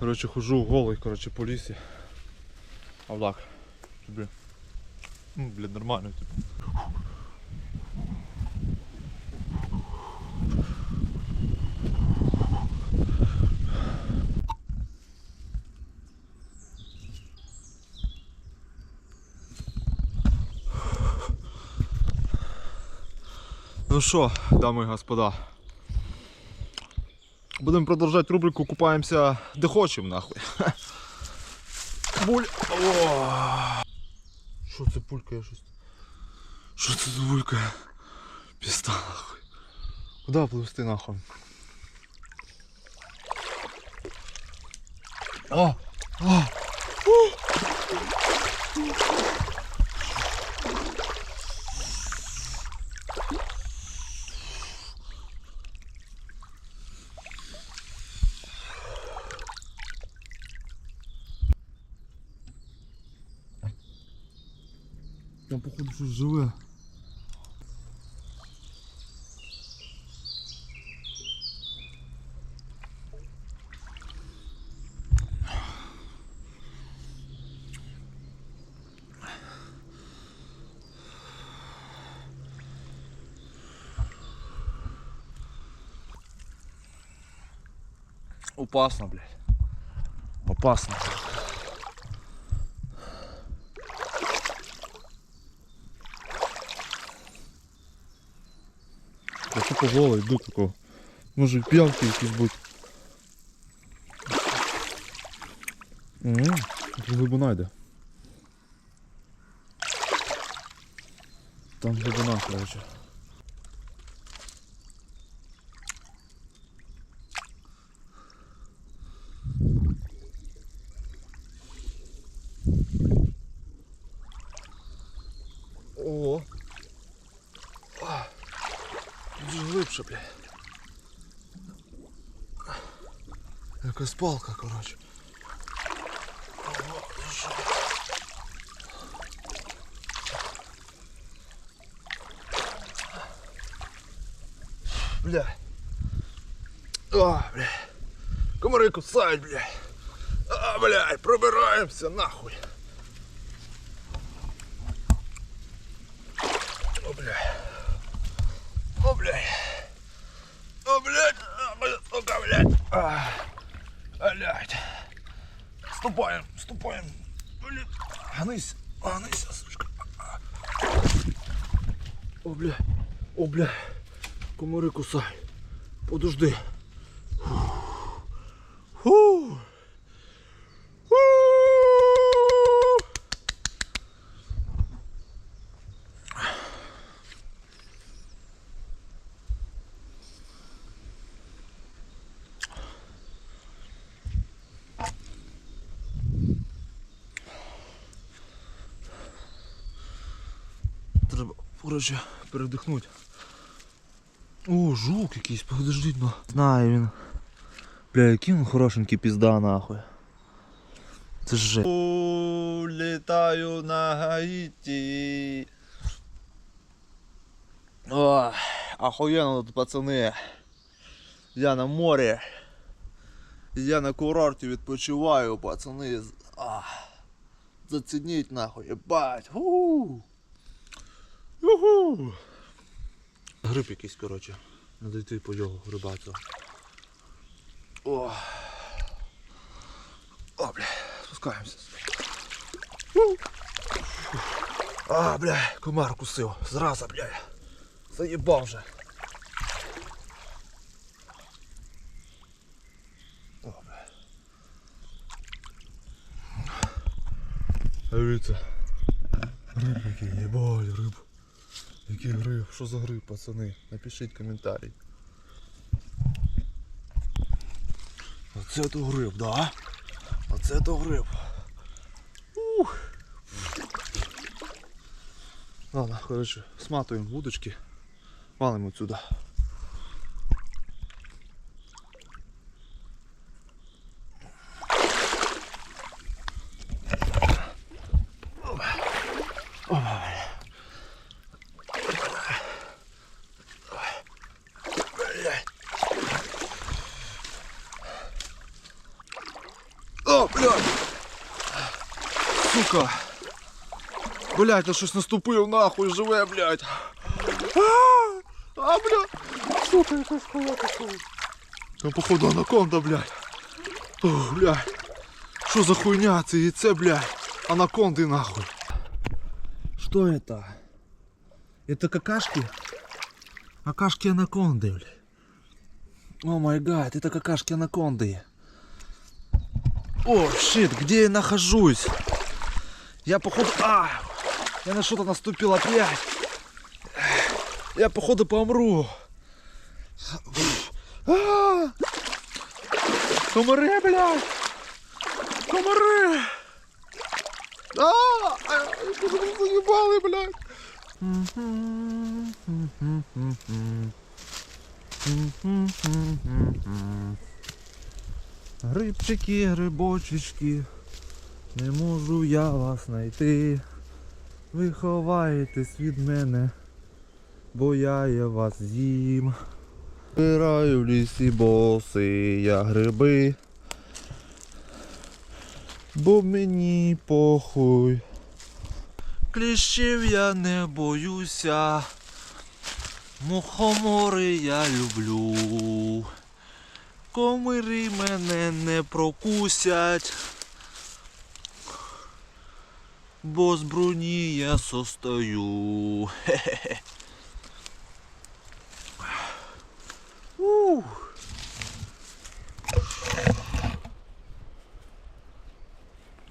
Коротше, хожу голий, коротше, по лісі. А так. Тобі. Ну, блін, нормально, типу. Ну що, дамы и господа, будемо продовжувати рубрику Купаємося де хочемо нахуй. Буль. О! Що це пулькає щось? Що це за булькає? Піста нахуй. Куди пливсти нахуй? О! О! Там походу щось живе. Опасно, блядь. Опасно. Я тупо голий йду такого. Може п'янки якісь будуть. Глибина йде. Там глибина, коротше. О, Дуже глибше, бля. Якась палка, коротше. Ого, за що? Бля. А, бля. Комари кусають, бля. А, бля, пробираємося нахуй. О, бля. О, блядь. О, блядь. А, блядь, сука, блядь. А, блядь. Ступаем, ступаем. Блин. Гнись, гнись, сучка. О, бля, О, бля. Комари кусай. Подожди. Треба, коротше, передихнути. О, жук якийсь, подождіть, ну. Знаю він. Бля, який він хорошенький пізда нахуй. Це ж же. Улетаю на Гаїті. О, охуєнно тут, пацани. Я на морі. Я на курорті відпочиваю, пацани. А, зацініть нахуй, ебать. Уху. Уху. Гриб якийсь, коротше. Надо йти по його грибацю. О. О, бля, спускаємося. А, бля, комар кусив. Зраза, бля. Заїбав вже. О, бля. Дивіться. Гриб який, єбать, гриб. Який гриб? Що за гриб, пацани? Напишіть коментарі. Оце то гриб, да? Оце то гриб. Ух. Ладно, коротше, сматуємо вудочки, валимо отсюда. О, блядь! Сука! Блядь, я щось наступив нахуй, живе, блядь! А, а блядь! Сука, якась халата, Там походу анаконда, блядь. О, блядь. Що за хуйня? Це яйце, блядь. Анаконды нахуй. Что это? Это какашки? Какашки анаконды, блядь. О май гад, это какашки анаконды. О, шит, где я нахожусь? Я походу... А! Я на что-то наступил опять. Я походу помру. А! Комары, блядь! Комары! А! Заебалы, блядь! Рибчики, рибочечки, не можу я вас знайти. Ви ховаєтесь від мене, бо я є вас з'їм. Збираю в лісі боси, я гриби. Бо мені похуй. Кліщів я не боюся. Мухомори я люблю. Комири мене не прокусять. Бо з бруні я состою. Хе-хе-хе. Ух.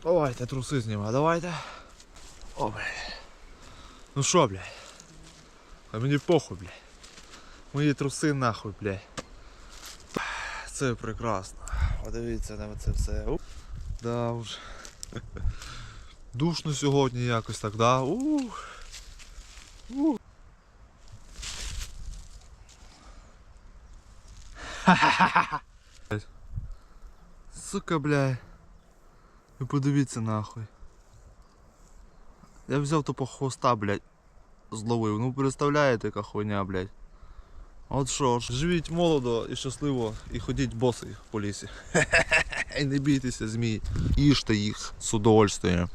Давайте труси знімай, давайте. О, блядь. Ну що, блядь? А мені похуй, блядь. Мої труси нахуй, блядь. Це прекрасно. Подивіться на це все. Ух. Да уж. Душно сьогодні якось так, да? Ух. Ух. Сука, бля. Ви подивіться нахуй. Я взяв тупо хвоста, блядь, зловив. Ну представляєте, яка хуйня, блядь. От що ж, живіть молодо і щасливо і ходіть босий по лісі. І не бійтеся змій. Їжте їх з удовольствием.